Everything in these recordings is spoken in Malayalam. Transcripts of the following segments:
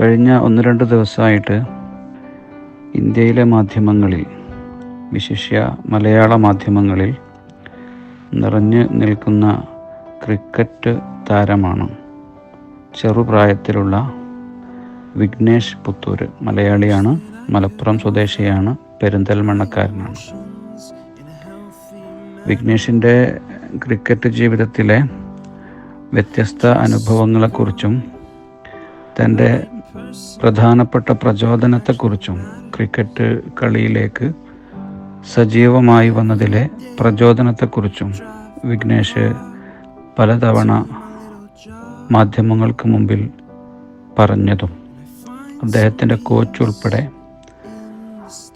കഴിഞ്ഞ ഒന്ന് രണ്ട് ദിവസമായിട്ട് ഇന്ത്യയിലെ മാധ്യമങ്ങളിൽ വിശിഷ്യ മലയാള മാധ്യമങ്ങളിൽ നിറഞ്ഞു നിൽക്കുന്ന ക്രിക്കറ്റ് താരമാണ് ചെറുപ്രായത്തിലുള്ള വിഘ്നേഷ് പുത്തൂര്. മലയാളിയാണ് മലപ്പുറം സ്വദേശിയാണ് പെരിന്തൽമണ്ണക്കാരനാണ്. വിഘ്നേഷിന്റെ ക്രിക്കറ്റ് ജീവിതത്തിലെ വ്യത്യസ്ത അനുഭവങ്ങളെക്കുറിച്ചും തന്റെ പ്രധാനപ്പെട്ട പ്രചോദനത്തെക്കുറിച്ചും ക്രിക്കറ്റ് കളിയിലേക്ക് സജീവമായി വന്നതിലെ പ്രചോദനത്തെക്കുറിച്ചും വിഘ്നേഷ് പലതവണ മാധ്യമങ്ങൾക്ക് മുമ്പിൽ പറഞ്ഞതും അദ്ദേഹത്തിന്റെ കോച്ച് ഉൾപ്പെടെ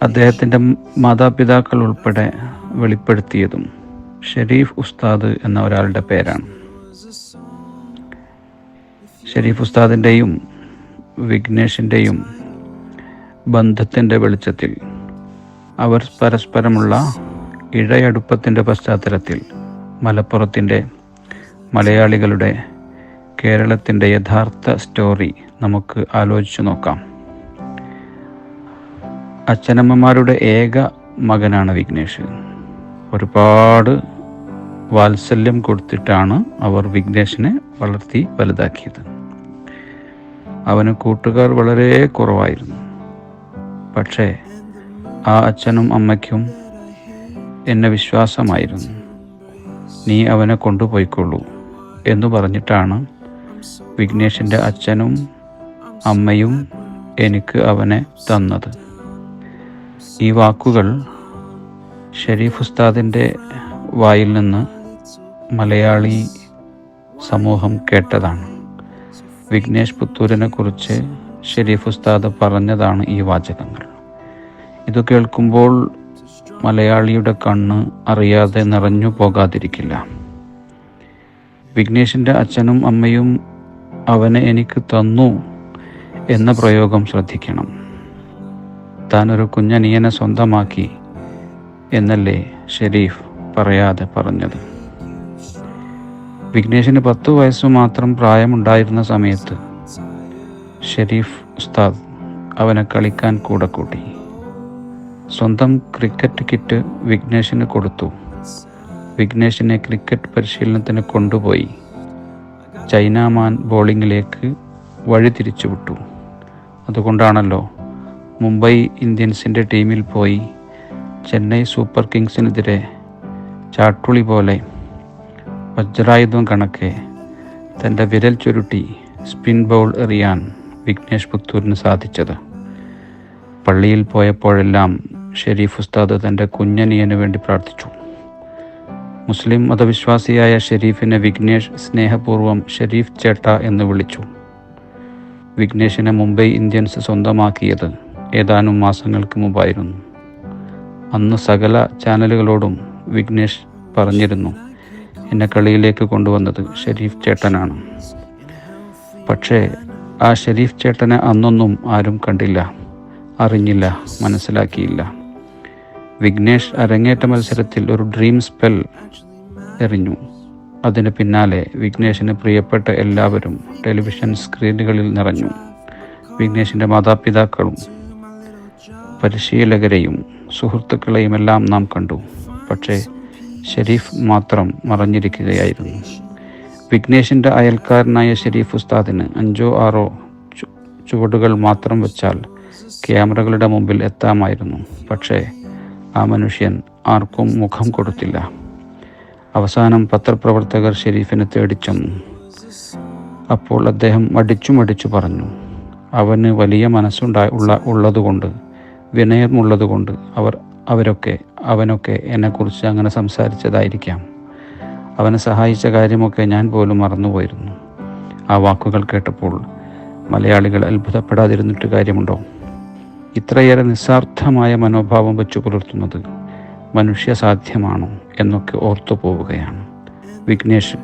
അദ്ദേഹത്തിന്റെ മാതാപിതാക്കൾ ഉൾപ്പെടെ വെളിപ്പെടുത്തിയതും ഷെരീഫ് ഉസ്താദ് എന്ന ഒരാളുടെ പേരാണ്. ഷെരീഫ് ഉസ്താദിന്റെയും വിഘ്നേഷിന്റെയും ബന്ധത്തിന്റെ വെളിച്ചത്തിൽ അവർ പരസ്പരമുള്ള ഇഴയടുപ്പത്തിന്റെ പശ്ചാത്തലത്തിൽ മലപ്പുറത്തിന്റെ മലയാളികളുടെ കേരളത്തിന്റെ യഥാർത്ഥ സ്റ്റോറി നമുക്ക് ആലോചിച്ചു നോക്കാം. അച്ഛനമ്മമാരുടെ ഏക മകനാണ് വിഘ്നേഷ്. ഒരുപാട് വാത്സല്യം കൊടുത്തിട്ടാണ് അവർ വിഘ്നേഷിനെ വളർത്തി വലുതാക്കിയത്. അവന് കൂട്ടുകാർ വളരെ കുറവായിരുന്നു. പക്ഷേ ആ അച്ഛനും അമ്മയ്ക്കും എന്നെ വിശ്വാസമായിരുന്നു. നീ അവനെ കൊണ്ടുപോയിക്കൊള്ളൂ എന്ന് പറഞ്ഞിട്ടാണ് വിഘ്നേഷിന്റെ അച്ഛനും അമ്മയും എനിക്ക് അവനെ തന്നത്. ഈ വാക്കുകൾ ഷെരീഫ് ഉസ്താദിന്റെ വായിൽ നിന്ന് മലയാളി സമൂഹം കേട്ടതാണ്. വിഘ്നേഷ് പുത്തൂരിനെ കുറിച്ച് ഷെരീഫ് ഉസ്താദ് പറഞ്ഞതാണ് ഈ വാചകങ്ങൾ. ഇത് കേൾക്കുമ്പോൾ മലയാളിയുടെ കണ്ണ് അറിയാതെ നിറഞ്ഞു പോകാതിരിക്കില്ല. വിഘ്നേഷിന്റെ അച്ഛനും അമ്മയും അവനെ എനിക്ക് തന്നു എന്ന പ്രയോഗം ശ്രദ്ധിക്കണം. താൻ ഒരു കുഞ്ഞനിയനെ സ്വന്തമാക്കി എന്നല്ലേ ഷെരീഫ് പറയാതെ പറഞ്ഞത്. വിഘ്നേഷിന് പത്തു വയസ്സ് മാത്രം പ്രായമുണ്ടായിരുന്ന സമയത്ത് ഷെരീഫ് ഉസ്താദ് അവനെ കളിക്കാൻ കൂടെ കൂട്ടി. സ്വന്തം ക്രിക്കറ്റ് കിറ്റ് വിഘ്നേഷിന് കൊടുത്തു. വിഘ്നേഷിനെ ക്രിക്കറ്റ് പരിശീലനത്തിന് കൊണ്ടുപോയി. ചൈനാമാൻ ബോളിങ്ങിലേക്ക് വഴി തിരിച്ചുവിട്ടു. അതുകൊണ്ടാണല്ലോ മുംബൈ ഇന്ത്യൻസിന്റെ ടീമിൽ പോയി ചെന്നൈ സൂപ്പർ കിങ്സിനെതിരെ ചാട്ടുളി പോലെ വജ്രായുധം കണക്കെ തന്റെ വിരൽ ചുരുട്ടി സ്പിൻ ബൗൾ എറിയാൻ വിഘ്നേഷ് പുത്തൂരിന് സാധിച്ചത്. പള്ളിയിൽ പോയപ്പോഴെല്ലാം ഷെരീഫ് ഉസ്താദ് തന്റെ കുഞ്ഞനിയന് വേണ്ടി പ്രാർത്ഥിച്ചു. മുസ്ലിം മതവിശ്വാസിയായ ഷെരീഫിനെ വിഘ്നേഷ് സ്നേഹപൂർവം ഷെരീഫ് ചേട്ട എന്ന് വിളിച്ചു. വിഘ്നേഷിനെ മുംബൈ ഇന്ത്യൻസ് സ്വന്തമാക്കിയത് ഏതാനും മാസങ്ങൾക്ക് മുമ്പായിരുന്നു. അന്ന് സകല ചാനലുകളോടും വിഘ്നേഷ് പറഞ്ഞിരുന്നു. എന്നെ കളിയിലേക്ക് കൊണ്ടുവന്നത് ഷെരീഫ് ചേട്ടനാണ്. പക്ഷേ ആ ഷെരീഫ് ചേട്ടനെ അന്നൊന്നും ആരും കണ്ടില്ല അറിഞ്ഞില്ല മനസ്സിലാക്കിയില്ല. വിഘ്നേഷ് അരങ്ങേറ്റ മത്സരത്തിൽ ഒരു ഡ്രീം സ്പെൽ എറിഞ്ഞു. അതിന് പിന്നാലെ വിഘ്നേഷിന് പ്രിയപ്പെട്ട എല്ലാവരും ടെലിവിഷൻ സ്ക്രീനുകളിൽ നിറഞ്ഞു. വിഘ്നേഷിന്റെ മാതാപിതാക്കളും പരിശീലകരെയും സുഹൃത്തുക്കളെയും എല്ലാം നാം കണ്ടു. പക്ഷേ ഷെരീഫ് മാത്രം മറഞ്ഞിരിക്കുകയായിരുന്നു. വിഘ്നേഷിന്റെ അയൽക്കാരനായ ഷെരീഫ് ഉസ്താദിന് അഞ്ചോ ആറോ ചുവടുകൾ മാത്രം വെച്ചാൽ ക്യാമറകളുടെ മുമ്പിൽ എത്താമായിരുന്നു. പക്ഷേ ആ മനുഷ്യൻ ആർക്കും മുഖം കൊടുത്തില്ല. അവസാനം പത്രപ്രവർത്തകർ ഷെരീഫിനെ തേടിച്ചെന്നു അപ്പോൾ അദ്ദേഹം മടിച്ചു മടിച്ചു പറഞ്ഞു അവന് വലിയ മനസ്സുണ്ടായ ഉള്ള ഉള്ളതുകൊണ്ട് വിനയമുള്ളതുകൊണ്ട് അവർ അവരൊക്കെ അവനൊക്കെ എന്നെക്കുറിച്ച് അങ്ങനെ സംസാരിച്ചതായിരിക്കാം. അവനെ സഹായിച്ച കാര്യമൊക്കെ ഞാൻ പോലും മറന്നുപോയിരുന്നു. ആ വാക്കുകൾ കേട്ടപ്പോൾ മലയാളികൾ അത്ഭുതപ്പെടാതിരുന്നിട്ട് കാര്യമുണ്ടോ? ഇത്രയേറെ നിസ്സാർത്ഥമായ മനോഭാവം വെച്ചു പുലർത്തുന്നത് മനുഷ്യ സാധ്യമാണോ എന്നൊക്കെ ഓർത്തു പോവുകയാണ്. വിഘ്നേഷ്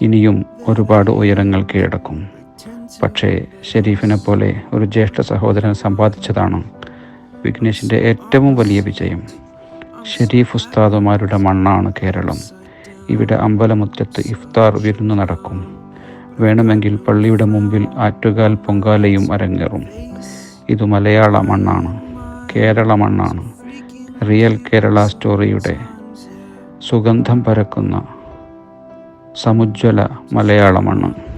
ഇനിയും ഒരുപാട് ഉയരങ്ങൾ കീഴടക്കും. പക്ഷേ ഷെരീഫിനെ പോലെ ഒരു ജ്യേഷ്ഠ സഹോദരൻ സമ്പാദിച്ചതാണ്? വിഘ്നേഷിന്റെ ഏറ്റവും വലിയ വിജയം. ഷെരീഫ് ഉസ്താദുമാരുടെ മണ്ണാണ് കേരളം. ഇവിടെ അമ്പലമുറ്റത്ത് ഇഫ്താർ വിരുന്ന് നടക്കും. വേണമെങ്കിൽ പള്ളിയുടെ മുമ്പിൽ ആറ്റുകാൽ പൊങ്കാലയും അരങ്ങേറും. ഇത് മലയാള മണ്ണാണ്. കേരള മണ്ണാണ്. റിയൽ കേരള സ്റ്റോറിയുടെ സുഗന്ധം പരക്കുന്ന സമുജ്വല മലയാള മണ്ണ്.